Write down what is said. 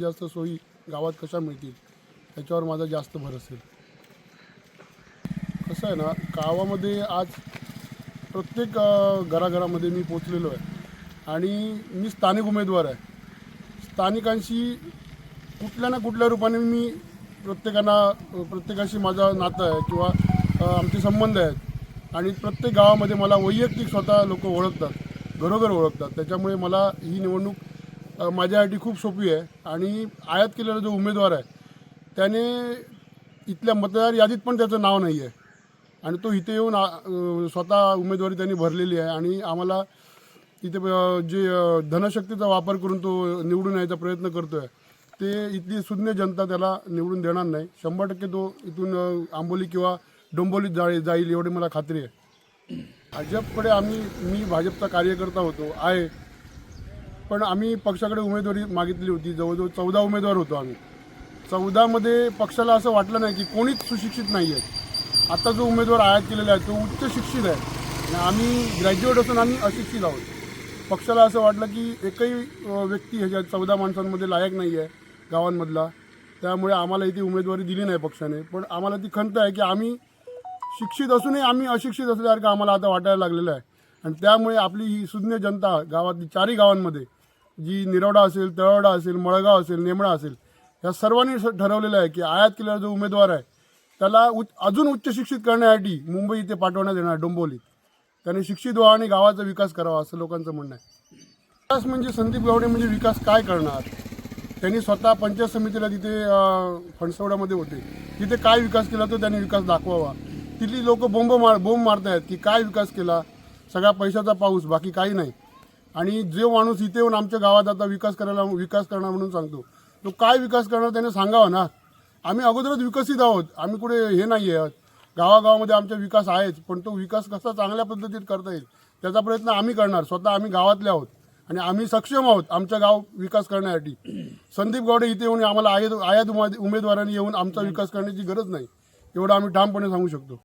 जास्त सोयी गावात कशा मिळतील त्याच्यावर माझा जास्त भर असेल कसं आहे ना गावामध्ये आज प्रत्येक घराघरामध्ये मी पोचलेलो आहे. आणि मी स्थानिक उमेदवार आहे. स्थानिकांशी कुठल्या ना कुठल्या रूपाने मी प्रत्येकांना प्रत्येकाशी माझं नातं आहे किंवा आमचे संबंध आहेत. आणि प्रत्येक गावामध्ये मला वैयक्तिक स्वतः लोक ओळखतात घरोघर ओळखतात. त्याच्यामुळे मला ही निवडणूक माझ्यासाठी खूप सोपी आहे आणि आयात केलेला जो उमेदवार आहे त्याने इथल्या मतदार यादीत पण त्याचं नाव नाही आहे आणि तो इथे येऊन स्वतः उमेदवारी त्यांनी भरलेली आहे आणि आम्हाला इथे जे धनशक्तीचा वापर करून तो निवडून यायचा प्रयत्न करतो आहे ते इथली सुज्ञ जनता त्याला निवडून देणार नाही. शंभर टक्के तो इथून आंबोली किंवा डोंबोलीत जाईल जाईल एवढी मला खात्री आहे. भाजपकडे आम्ही मी भाजपचा कार्यकर्ता होतो आहे. पण आम्ही पक्षाकडे उमेदवारी मागितली होती. जवळजवळ चौदा उमेदवार होतो आम्ही. चौदामध्ये पक्षाला असं वाटलं नाही की कोणीच सुशिक्षित नाही आहे. आता जो उमेदवार आयात केलेला आहे तो उच्च शिक्षित आहे. आणि आम्ही ग्रॅज्युएट असून आम्ही अशिक्षित आहोत. पक्षाला असं वाटलं की एकही व्यक्ती ह्याच्यात चौदा माणसांमध्ये लायक नाही आहे गावांमधला. त्यामुळे आम्हाला इथे उमेदवारी दिली नाही पक्षाने. पण आम्हाला ती खंत आहे की आम्ही शिक्षित असूनही आम्ही अशिक्षित असल्यासारखं आम्हाला आता वाटायला लागलेलं आहे. आणि त्यामुळे आपली ही सुज्ञ जनता गावातली चारही गावांमध्ये जी निरवडा असेल तळवडा असेल मळगाव असेल नेमळा असेल या सर्वांनी ठरवलेलं आहे की आयात केलेला जो उमेदवार आहे त्याला उच अजून उच्च शिक्षित करण्यासाठी मुंबई इथे पाठवण्यात येणार डोंबोलीत त्याने शिक्षित व्हा आणि गावाचा विकास करावा असं लोकांचं म्हणणं आहे. विकास म्हणजे संदीप गावडे म्हणजे विकास काय करणार? त्यांनी स्वतः पंचायत समितीला तिथे फणसवड्यामध्ये होते. तिथे काय विकास केला तो त्यांनी विकास दाखवावा. तिथली लोक बोंब मार बोंब मारतायत की काय विकास केला? सगळा पैशाचा पाऊस बाकी काही नाही. आणि जो माणूस इथे येऊन आमच्या गावात आता विकास करायला विकास करणार म्हणून सांगतो तो काय विकास करणार त्याने सांगावा ना? आम्ही अगोदरच विकसित आहोत आम्ही कुठे हे नाही आहोत गावागावामध्ये आमचा विकास आहेच पण तो विकास कसा चांगल्या पद्धतीत करता येईल त्याचा प्रयत्न आम्ही करणार. स्वतः आम्ही गावातले आहोत आणि आम्ही सक्षम आहोत आमच्या गाव विकास करण्यासाठी. संदीप गावडे इथे येऊन आम्हाला आयात आयात उमेदवारांनी येऊन आमचा विकास करण्याची गरज नाही एवढं आम्ही ठामपणे सांगू शकतो.